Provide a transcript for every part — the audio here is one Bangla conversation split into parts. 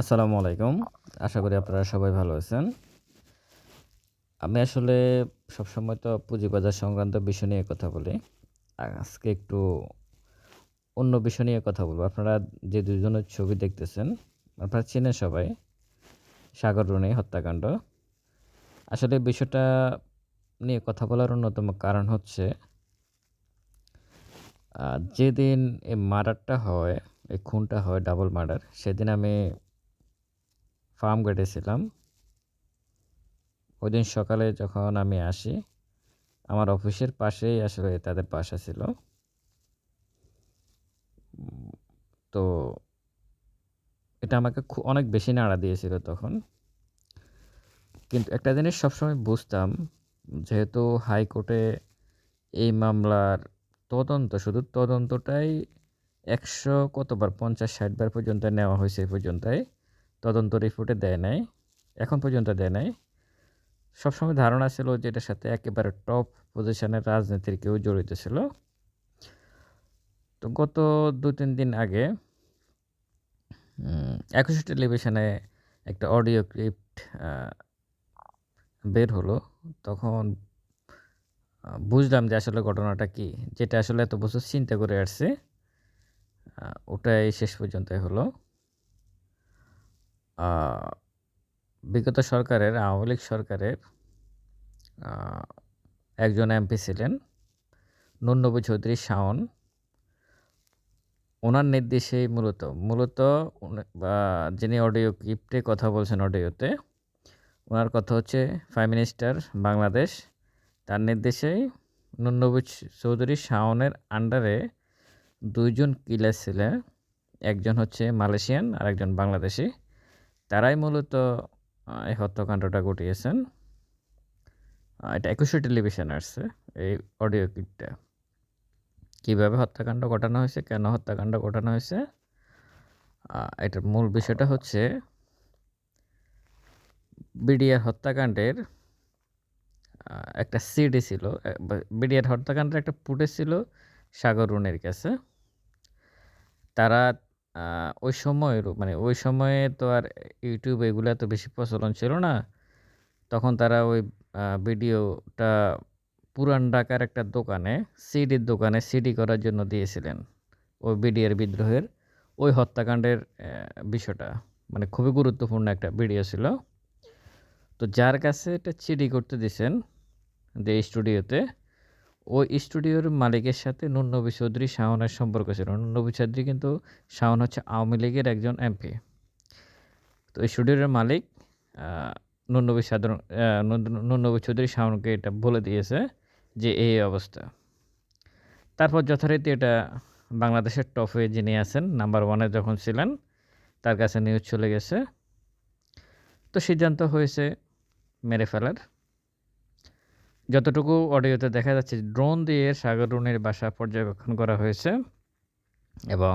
আসসালামু আলাইকুম। আশা করি আপনারা সবাই ভালো আছেন। আমি আসলে সবসময় তো পুঁজিবাজার সংক্রান্ত বিষয় নিয়ে কথা বলি। আজকে একটু অন্য বিষয় নিয়ে কথা বলব আপনারা যে দুজনের ছবি দেখতেছেন, আপনারা চেনেন সবাই। সাগর রুনি হত্যাকাণ্ড। আসলে বিষয়টা নিয়ে কথা বলার অন্যতম কারণ হচ্ছে যেদিন এই মার্ডারটা হয়, এই খুনটা হয় ডাবল মার্ডার, সেদিন আমি ফার্ম গেটে ছিলাম। ওইদিন সকালে যখন আমি আসি, আমার অফিসের পাশেই আসলে তাদের বাসা ছিল। তো এটা আমাকে অনেক বেশি নাড়া দিয়েছিল তখন। কিন্তু একটা জিনিস সবসময় বুঝতাম, যেহেতু হাইকোর্টে এই মামলার তদন্ত, শুধু তদন্তটাই ১০০ কতবার পঞ্চাশ ষাটবার পর্যন্ত নেওয়া হয়েছে এই পর্যন্তই। তদন্ত রিপোর্টে দেয় নাই। এখন পর্যন্ত দেয় নাই। সবসময় ধারণা ছিল যে এটার সাথে একেবারে টপ পজিশনের রাজনীতির কেউ জড়িত ছিল। তো গত ২-৩ দিন আগে ২১ টেলিভিশনে একটা অডিও ক্লিপ বের হলো। তখন বুঝলাম যে আসলে ঘটনাটা কি। যেটা আসলে এত বছর চিন্তা করে আসছে ওটাই শেষ পর্যন্তই হলো। বিগত সরকারের, আওয়ামী লীগ সরকারের একজন এমপি ছিলেন, নুরনবী চৌধুরী শাওন। ওনার নির্দেশেই মূলত, মূলত যিনি অডিও ক্লিপটে কথা বলছেন অডিওতে, ওনার কথা হচ্ছে প্রাইম মিনিস্টার বাংলাদেশ। তার নির্দেশেই নুরনবী চৌধুরী শাওনের আন্ডারে দুইজন কিলার ছিলেন। একজন হচ্ছে মালয়েশিয়ান, আর একজন বাংলাদেশী। তারাই মূলত এই হত্যাকাণ্ডটা ঘটিয়েছেন। এটা একুশে টেলিভিশন আসছে এই অডিও ক্লিপটা। কীভাবে হত্যাকাণ্ড ঘটানো হয়েছে, কেন হত্যাকাণ্ড ঘটানো হয়েছে? এটার মূল বিষয়টা হচ্ছে বিডিআর হত্যাকাণ্ডের একটা সিডি ছিল। বিডিআর হত্যাকাণ্ডের একটা ফুটেজ ছিল সাগর রুনির কাছে। তারা ওই সময়েরও মানে ওই সময়ে তো আর ইউটিউব এগুলো এত বেশি প্রচলন ছিল না। তখন তারা ওই ভিডিওটা পুরান ঢাকার একটা দোকানে, সিডির দোকানে সিডি করার জন্য দিয়েছিলেন। ওই বিডিআর বিদ্রোহের ওই হত্যাকাণ্ডের বিষয়টা। মানে খুবই গুরুত্বপূর্ণ একটা ভিডিও ছিল। তো যার কাছে এটা সিডি করতে দিয়েছেন যে স্টুডিওতে, ওই স্টুডিওর মালিকের সাথে নুরনবী চৌধুরী শাওনের সম্পর্ক ছিল। নুরনবী চৌধুরী কিন্তু শাওন হচ্ছে আওয়ামী লীগের একজন এমপি। তো এই স্টুডিওর মালিক আ নুরনবী সাধারণ নুরনবী চৌধুরী শাওনকে এটা বলে দিয়েছে যে এই, এই অবস্থা। তারপর যথারীতি এটা বাংলাদেশের টপে যিনি আছেন, নাম্বার ওয়ানে যখন ছিলেন, তার কাছে নিউজ চলে গেছে। তো সিদ্ধান্ত হয়েছে মেরে ফেলার। যতটুকু অডিওতে দেখা যাচ্ছে ড্রোন দিয়ে সাগর রুনির বাসা পর্যবেক্ষণ করা হয়েছে এবং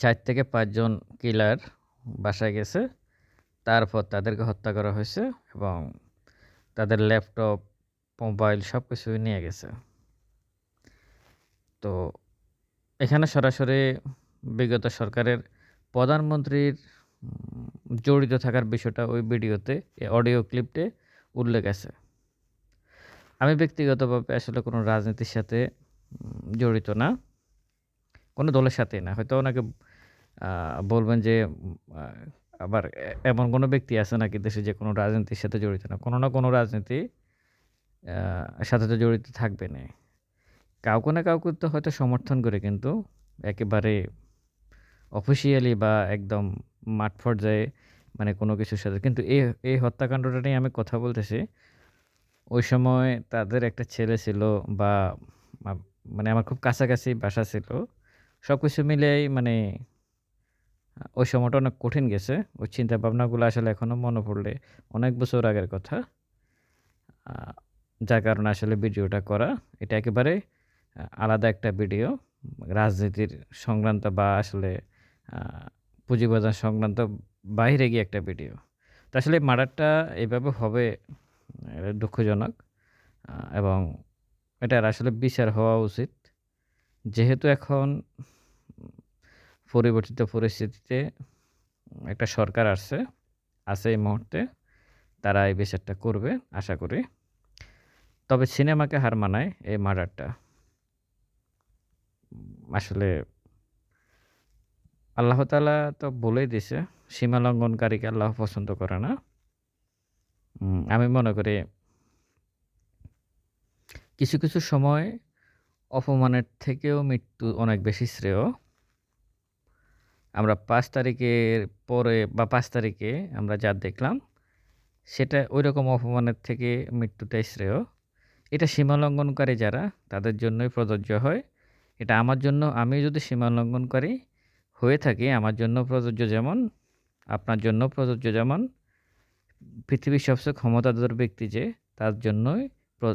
চার থেকে পাঁচজন কিলার বাসায় গেছে। তারপর তাদেরকে হত্যা করা হয়েছে এবং তাদের ল্যাপটপ, মোবাইল সবকিছুই নিয়ে গেছে। তো এখানে সরাসরি বিগত সরকারের প্রধানমন্ত্রীর জড়িত থাকার বিষয়টা ওই ভিডিওতে, অডিও ক্লিপটে উল্লেখ আছে। আমি ব্যক্তিগতভাবে আসলে কোনো রাজনীতির সাথে জড়িত না। কোনো দলের সাথে না। হয়তো ওনাকে বলবেন যে আবার এমন কোনো ব্যক্তি আছে নাকি দেশে যে কোনো রাজনীতির সাথে জড়িত না। কোনো না কোনো রাজনীতি সাথে তো জড়িত থাকবে না কাউকে না কাউকে তো হয়তো সমর্থন করে কিন্তু একেবারে অফিসিয়ালি বা একদম মাঠ পর্যায়ে মানে কোনো কিছুর সাথে কিন্তু এই, এই হত্যাকাণ্ডটা নিয়ে আমি কথা বলতেছি। ওই সময় তাদের একটা ছেলে ছিল বা মানে আমার খুব কাছাকাছি বাসা ছিল। সব কিছু মিলিয়েই মানে ওই সময়টা অনেক কঠিন গেছে। ওই চিন্তা ভাবনাগুলো আসলে এখনও মনে পড়লে অনেক বছর আগের কথা। যার কারণে আসলে ভিডিওটা করা। এটা একেবারে আলাদা একটা ভিডিও। রাজনীতির সংক্রান্ত বা আসলে পুঁজিবাজার সংক্রান্ত বাইরে গিয়ে একটা ভিডিও। তো আসলে মার্ডারটা এভাবে হবে এটা দুঃখজনক। এবং এটার আসলে বিচার হওয়া উচিত। যেহেতু এখন পরিবর্তিত পরিস্থিতিতে একটা সরকার আসছে, আছে এই মুহূর্তে, তারা এই বিচারটা করবে, আশা করি তবে সিনেমাকে হার মানায় এই মার্ডারটা আসলে আল্লাহ তালা তো বলেই দিছে সীমা লঙ্ঘনকারীকে আল্লাহ পছন্দ করে না আমি মনে করি কিছু কিছু সময় অপমানের থেকেও মৃত্যু অনেক বেশি শ্রেয়। আমরা পাঁচ তারিখের পরে বা পাঁচ তারিখে আমরা যা দেখলাম, সেটা ওই রকম অপমানের থেকে মৃত্যুটাই শ্রেয়। এটা সীমা লঙ্ঘনকারী যারা, তাদের জন্যই প্রযোজ্য হয়। এটা আমার জন্য, আমি যদি সীমা লঙ্ঘনকারী হয়ে থাকি, আমার জন্য প্রযোজ্য যেমন, আপনার জন্য প্রযোজ্য যেমন পৃথিবীর সবচেয়ে ক্ষমতাধর ব্যক্তি যে, তার জন্যই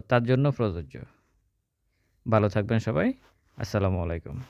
তার জন্য প্রযোজ্য। ভালো থাকবেন সবাই। আসসালামু আলাইকুম।